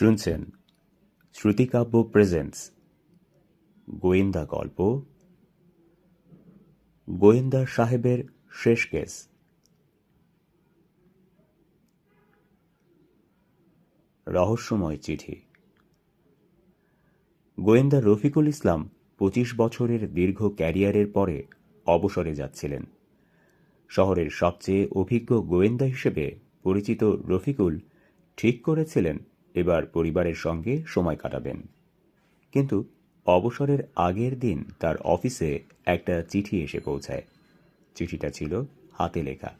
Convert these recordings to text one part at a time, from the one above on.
শুনছেন শ্রুতিকাব্য প্রেজেন্টস গোয়েন্দা গল্প গোয়েন্দা সাহেবের শেষ কেস রহস্যময় চিঠি গোয়েন্দা রফিকুল ইসলাম পঁচিশ বছরের দীর্ঘ ক্যারিয়ারের পরে অবসরে যাচ্ছিলেন। শহরের সবচেয়ে অভিজ্ঞ গোয়েন্দা হিসেবে পরিচিত রফিকুল ঠিক করেছিলেন এবার পরিবারের সঙ্গে সময় কাটাবেন। কিন্তু অবসরের আগের দিন তার অফিসে একটা চিঠি এসে পৌঁছায়। চিঠিটা ছিল হাতে লেখা।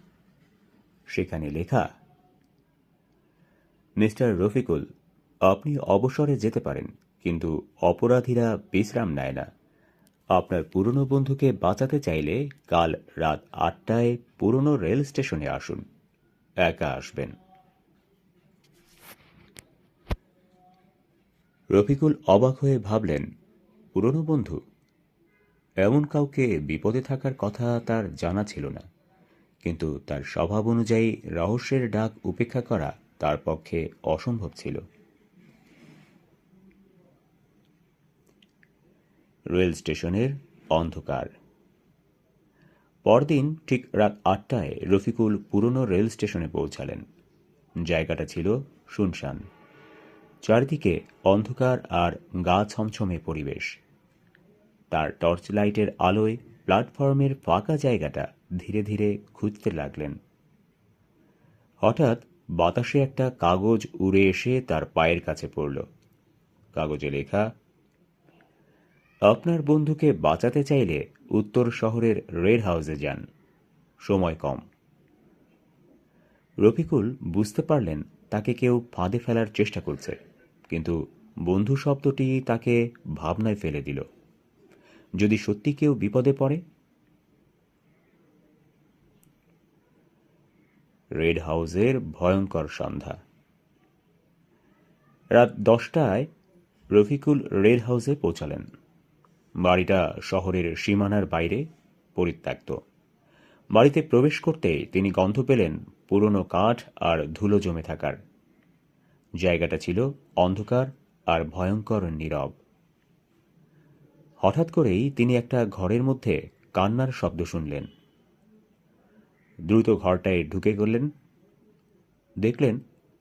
সেখানে লেখা, মিস্টার রফিকুল, আপনি অবসরে যেতে পারেন, কিন্তু অপরাধীরা বিশ্রাম নেয় না। আপনার পুরনো বন্ধুকে বাঁচাতে চাইলে কাল রাত আটটায় পুরনো রেল স্টেশনে আসুন। একা আসবেন। রফিকুল অবাক হয়ে ভাবলেন, পুরনো বন্ধু, এমন কাউকে বিপদে থাকার কথা তার জানা ছিল না। কিন্তু তার স্বভাব অনুযায়ী রহস্যের ডাক উপেক্ষা করা তার পক্ষে অসম্ভব ছিল। রেল স্টেশনের অন্ধকার। পরদিন ঠিক রাত আটটায় রফিকুল পুরনো রেল স্টেশনে পৌঁছালেন। জায়গাটা ছিল শুনশান। চারিদিকে অন্ধকার আর গা ছমছমে পরিবেশ। তার টর্চ লাইটের আলোয় প্ল্যাটফর্মের ফাঁকা জায়গাটা ধীরে ধীরে খুঁজতে লাগলেন। হঠাৎ বাতাসে একটা কাগজ উড়ে এসে তার পায়ের কাছে পড়ল। কাগজে লেখা, আপনার বন্ধুকে বাঁচাতে চাইলে উত্তর শহরের রেড হাউসে যান। সময় কম। রফিকুল বুঝতে পারলেন তাকে কেউ ফাঁদে ফেলার চেষ্টা করছে। কিন্তু বন্ধু শব্দটি তাকে ভাবনায় ফেলে দিল। যদি সত্যি কেউ বিপদে পড়ে? রেড হাউসের ভয়ঙ্কর সন্ধ্যা। রাত দশটায় রফিকুল রেড হাউসে পৌঁছালেন। বাড়িটা শহরের সীমানার বাইরে পরিত্যক্ত। বাড়িতে প্রবেশ করতে তিনি গন্ধ পেলেন পুরনো কাঠ আর ধুলো জমে থাকার। জায়গাটা ছিল অন্ধকার আর ভয়ঙ্কর নীরব। হঠাৎ করেই তিনি একটা ঘরের মধ্যে কান্নার শব্দ শুনলেন। দ্রুত ঘরটায় ঢুকে গেলেন। দেখলেন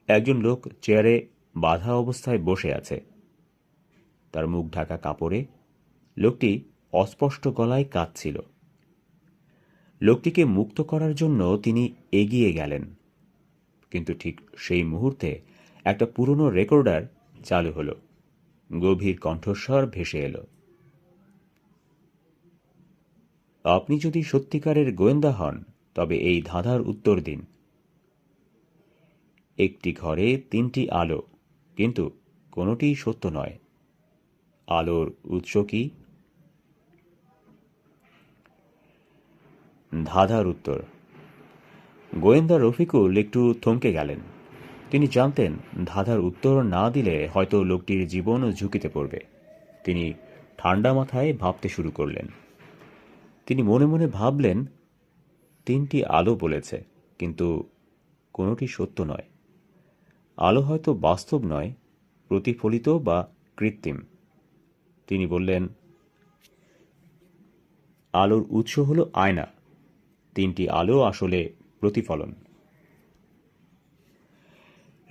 একজন লোক চেয়ারে বাধা অবস্থায় বসে আছে। তার মুখ ঢাকা কাপড়ে লোকটি অস্পষ্ট গলায় কাঁদছিল। লোকটিকে মুক্ত করার জন্য তিনি এগিয়ে গেলেন। কিন্তু ঠিক সেই মুহূর্তে একটা পুরনো রেকর্ডার চালু হলো। গভীর কণ্ঠস্বর ভেসে এলো। আপনি যদি সত্যিকারের গোয়েন্দা হন, তবে এই ধাঁধার উত্তর দিন। একটি ঘরে তিনটি আলো, কিন্তু কোনোটিই সত্য নয়। আলোর উৎস কি? ধাঁধার উত্তর। গোয়েন্দা রফিকুল একটু থমকে গেলেন। তিনি জানতেন ধাঁধার উত্তর না দিলে হয়তো লোকটির জীবন ঝুঁকিতে পড়বে। তিনি ঠান্ডা মাথায় ভাবতে শুরু করলেন। তিনি মনে মনে ভাবলেন, তিনটি আলো বলেছে, কিন্তু কোনোটি সত্য নয়। আলো হয়তো বাস্তব নয়, প্রতিফলিত বা কৃত্রিম। তিনি বললেন, আলোর উৎস হলো আয়না। তিনটি আলো আসলে প্রতিফলন।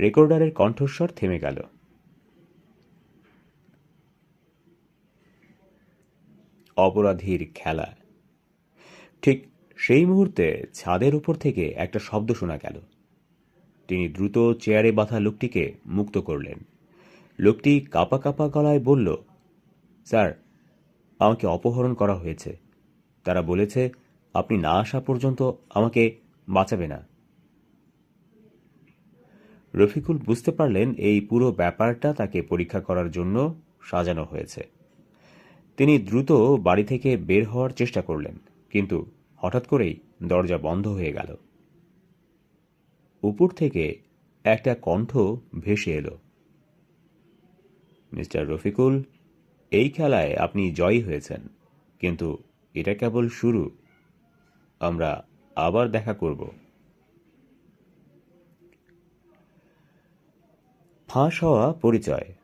রেকর্ডারের কণ্ঠস্বর থেমে গেল। অপরাধীর খেলা। ঠিক সেই মুহূর্তে ছাদের উপর থেকে একটা শব্দ শোনা গেল। তিনি দ্রুত চেয়ারে বাঁধা লোকটিকে মুক্ত করলেন। লোকটি কাপা কাপা গলায় বলল, স্যার, আমাকে অপহরণ করা হয়েছে। তারা বলেছে, আপনি না আসা পর্যন্ত আমাকে বাঁচাবে না। রফিকুল বুঝতে পারলেন এই পুরো ব্যাপারটা তাকে পরীক্ষা করার জন্য সাজানো হয়েছে। তিনি দ্রুত বাড়ি থেকে বের হওয়ার চেষ্টা করলেন, কিন্তু হঠাৎ করেই দরজা বন্ধ হয়ে গেল। উপর থেকে একটা কণ্ঠ ভেসে এলো। মিস্টার রফিকুল, এই খেলায় আপনি জয়ী হয়েছেন, কিন্তু এটা কেবল শুরু। আমরা আবার দেখা করব। ফাঁস হওয়া পরিচয়।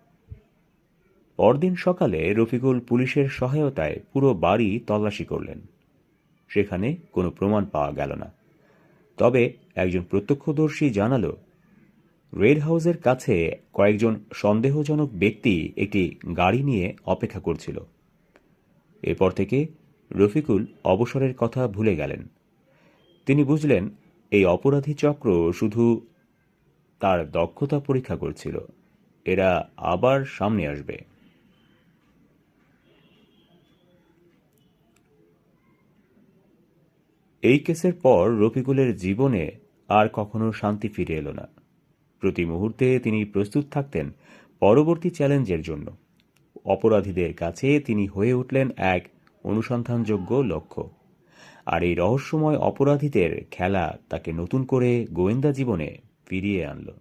পরদিন সকালে রফিকুল পুলিশের সহায়তায় পুরো বাড়ি তল্লাশি করলেন। সেখানে কোনো প্রমাণ পাওয়া গেল না। তবে একজন প্রত্যক্ষদর্শী জানালো, রেড হাউসের কাছে কয়েকজন সন্দেহজনক ব্যক্তি একটি গাড়ি নিয়ে অপেক্ষা করছিল। এরপর থেকে রফিকুল অবসরের কথা ভুলে গেলেন। তিনি বুঝলেন, এই অপরাধী চক্র শুধু তার দক্ষতা পরীক্ষা করছিল। এরা আবার সামনে আসবে। এই কেসের পর রফিকুলের জীবনে আর কখনো শান্তি ফিরে এলো না। প্রতি মুহূর্তে তিনি প্রস্তুত থাকতেন পরবর্তী চ্যালেঞ্জের জন্য। অপরাধীদের কাছে তিনি হয়ে উঠলেন এক অনুসন্ধানযোগ্য লক্ষ্য। আর এই রহস্যময় অপরাধীদের খেলা তাকে নতুন করে গোয়েন্দা জীবনে ফিরিয়ে আনলো